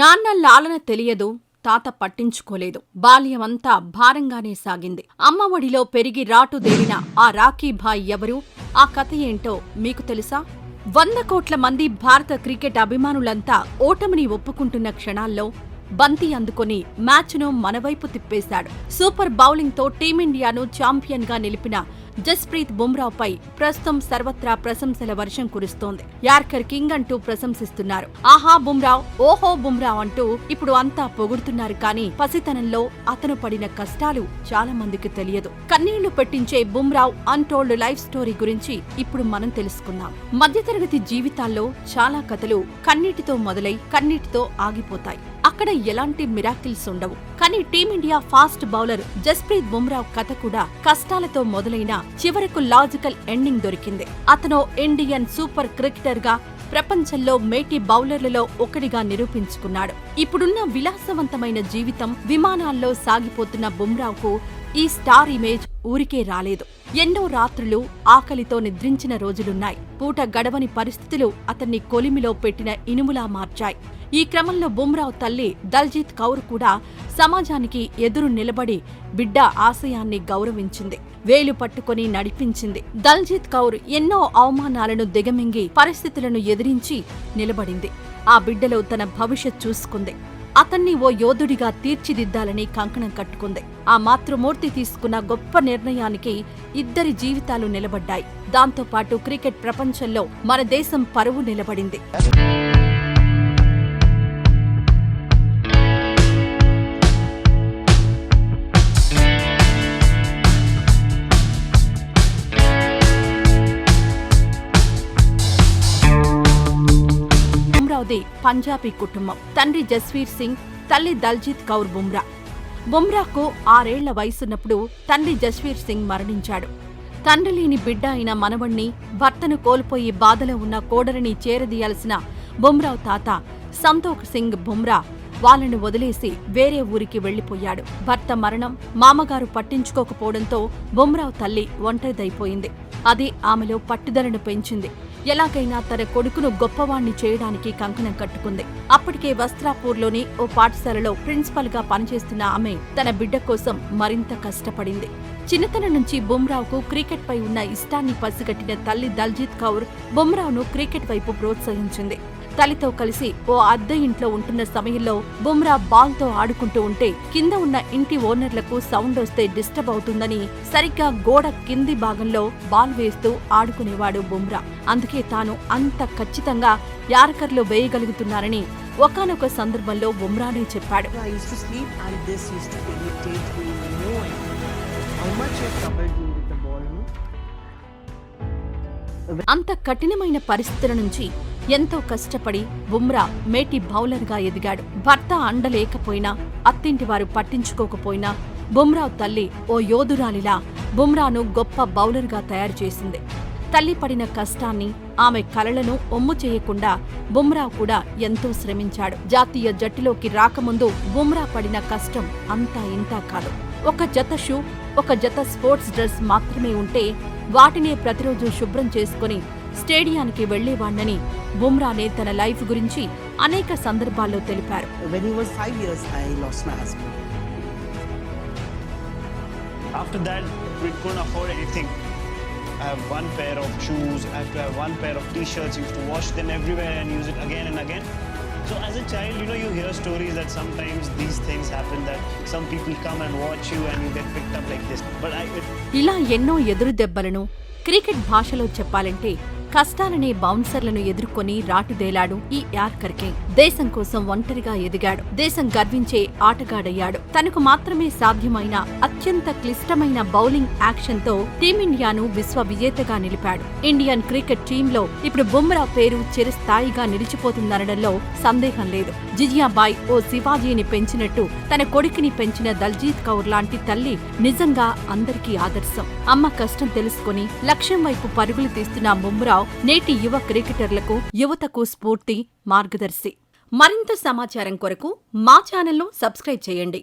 నాన్న లాలన తెలియదు తాత పట్టించుకోలేదు. బాల్యమంతా భారంగానే సాగింది. అమ్మ ఒడిలో పెరిగి రాటుదేలిన ఆ రాఖీ భాయ్ ఎవరు? ఆ కథ ఏంటో మీకు తెలుసా? వంద కోట్ల మంది భారత క్రికెట్ అభిమానులంతా ఓటమిని ఒప్పుకుంటున్న క్షణాల్లో బంతి అందుకొని మ్యాచ్ను మనవైపు తిప్పేశాడు. సూపర్ బౌలింగ్తో టీమిండియాను ఛాంపియన్గా నిలిపిన జస్ప్రీత్ బుమ్రాపై ప్రస్తుతం సర్వత్రా ప్రశంసల వర్షం కురుస్తోంది. యార్కర్ కింగ్ అంటూ ప్రశంసిస్తున్నారు. ఆహా బుమ్రావ్ ఓహో బుమ్రావ్ అంటూ ఇప్పుడు అంతా పొగుడుతున్నారు కానీ పసితనంలో అతను పడిన కష్టాలు చాలా మందికి తెలియదు. కన్నీళ్ళు పెట్టించే బుమ్రావ్ అన్టోల్డ్ లైఫ్ స్టోరీ గురించి ఇప్పుడు మనం తెలుసుకుందాం. మధ్యతరగతి జీవితాల్లో చాలా కథలు కన్నీటితో మొదలై కన్నీటితో ఆగిపోతాయి. అక్కడ ఎలాంటి మిరాకిల్స్ ఉండవు. కానీ team India fast bowler Jasprit Bumrah కథ కూడా కష్టాలతో మొదలైన చివరకు లాజికల్ ఎండింగ్ దొరికింది. అతను ఇండియన్ సూపర్ క్రికెటర్గా ప్రపంచంలో మేటి బౌలర్లలో ఒకడిగా నిరూపించుకున్నాడు. ఇప్పుడున్న విలాసవంతమైన జీవితం విమానాల్లో సాగిపోతున్న బుమ్రావ్కు ఈ స్టార్ ఇమేజ్ ఊరికే రాలేదు. ఎన్నో రాత్రులు ఆకలితో నిద్రించిన రోజులున్నాయి. పూట గడవని పరిస్థితులు అతన్ని కొలిమిలో పెట్టిన ఇనుములా మార్చాయి. ఈ క్రమంలో బుమ్రావు తల్లి దల్జీత్ కౌర్ కూడా సమాజానికి ఎదురు నిలబడి బిడ్డ ఆశయాన్ని గౌరవించింది. వేలు పట్టుకొని నడిపించింది. దల్జీత్ కౌర్ ఎన్నో అవమానాలను దిగమింగి పరిస్థితులను ఎదిరించి నిలబడింది. ఆ బిడ్డలో తన భవిష్యత్ చూసుకుంది. అతన్ని ఓ యోధుడిగా తీర్చిదిద్దాలని కంకణం కట్టుకుంది. ఆ మాతృమూర్తి తీసుకున్న గొప్ప నిర్ణయానికి ఇద్దరి జీవితాలు నిలబడ్డాయి. దాంతోపాటు క్రికెట్ ప్రపంచంలో మన దేశం పరువు నిలబడింది. బుమ్రావ్ది పంజాబీ కుటుంబం. తండ్రి జస్వీర్ సింగ్ తల్లి దల్జీత్ కౌర్ బుమ్రా. బుమ్రాకు ఆరేళ్ళ వయసున్నప్పుడు తండ్రి జస్వీర్ సింగ్ మరణించాడు. తండ్రి లేని బిడ్డ అయిన మనవణ్ణి భర్తను కోల్పోయి బాధలో ఉన్న కోడరిని చేరదీయాల్సిన బుమ్రావ్ తాత సంతోక్ సింగ్ బుమ్రా వాళ్ళని వదిలేసి వేరే ఊరికి వెళ్ళిపోయాడు భర్త మరణం మామగారు పట్టించుకోకపోవడంతో బుమ్రావ్ తల్లి ఒంటరిదైపోయింది. అది ఆమెలో పట్టుదలను పెంచింది. ఎలాగైనా తన కొడుకును గొప్పవాణ్ణి చేయడానికి కంకణం కట్టుకుంది. అప్పటికే వస్త్రాపూర్లోని ఓ పాఠశాలలో ప్రిన్సిపల్గా పనిచేస్తున్న ఆమె తన బిడ్డ కోసం మరింత కష్టపడింది. చిన్నతనం నుంచి బుమ్రావుకు క్రికెట్ పై ఉన్న ఇష్టాన్ని పసిగట్టిన తల్లి దల్జీత్ కౌర్ బుమ్రావును క్రికెట్ వైపు ప్రోత్సహించింది. తల్లితో కలిసి ఓ అద్దె ఇంట్లో ఉంటున్న సమయంలో బుమ్రా బాల్తో ఆడుకుంటూ ఉంటే కింద ఉన్న ఇంటి ఓనర్లకు సౌండ్ వస్తే డిస్టర్బ్ అవుతుందని సరిగ్గా గోడ కింది భాగంలో బాల్ వేస్తూ ఆడుకునేవాడు బుమ్రా. అందుకే తాను అంత ఖచ్చితంగా యార్కర్లో వేయగలుగుతున్నారని ఒకానొక సందర్భంలో బుమ్రానే చెప్పాడు? అంత కఠినమైన పరిస్థితుల నుంచి ఎంతో కష్టపడి బుమ్రా మేటి బౌలర్గా ఎదిగాడు. భర్త అండలేకపోయినా అత్తింటి వారు పట్టించుకోకపోయినా బుమ్రా తల్లి ఓ యోధురాలిలా బుమ్రాను గొప్ప బౌలర్గా తయారు చేసింది. తల్లి పడిన కష్టాన్ని ఆమె కలలను ఒమ్ము చేయకుండా బుమ్రా కూడా ఎంతో శ్రమించాడు. జాతీయ జట్టులోకి రాకముందు బుమ్రా పడిన కష్టం అంతా ఇంతా కాదు. ఒక జత షూ ఒక జత స్పోర్ట్స్ డ్రెస్ మాత్రమే ఉంటే వాటినే ప్రతిరోజు శుభ్రం చేసుకుని స్టేడియానికి వెళ్ళేవాణ్ణని బుమ్రానే తన లైఫ్ గురించి అనేక సందర్భాల్లో తెలిపారు. After that, we couldn't afford anything. I have one pair of shoes, I have to have one pair of t-shirts, used to wash them everywhere and use it again and again. So as a child, you know, you hear stories that sometimes these things happen, that some people come and watch you and you get picked up like this. But I, ఇలా ఎన్నో ఎదురు దెబ్బలను cricket భాషలో చెప్పాలంటే కష్టాలనే బౌన్సర్లను ఎదుర్కొని రాటుదేలాడు ఈ yorker king దేశం కోసం ఒంటరిగా ఎదిగాడు. దేశం గర్వించే ఆటగాడయ్యాడు. తనకు మాత్రమే సాధ్యమైన అత్యంత క్లిష్టమైన బౌలింగ్ యాక్షన్తో టీమిండియాను విశ్వ విజేతగా నిలిపాడు. ఇండియన్ క్రికెట్ టీంలో ఇప్పుడు బుమ్రా పేరు చిరస్థాయిగా నిలిచిపోతుందనడంలో సందేహం లేదు. జిజియాబాయ్ ఓ శివాజీని పెంచినట్టు తన కొడుకుని పెంచిన దల్జీత్ కౌర్ లాంటి తల్లి నిజంగా అందరికీ ఆదర్శం. అమ్మ కష్టం తెలుసుకుని లక్ష్యం వైపు పరుగులు తీస్తున్న రావు నేటి యువ క్రికెటర్లకు యువతకు స్ఫూర్తి మార్గదర్శి. మరింత సమాచారం కొరకు మా ఛానల్ను సబ్స్క్రైబ్ చేయండి.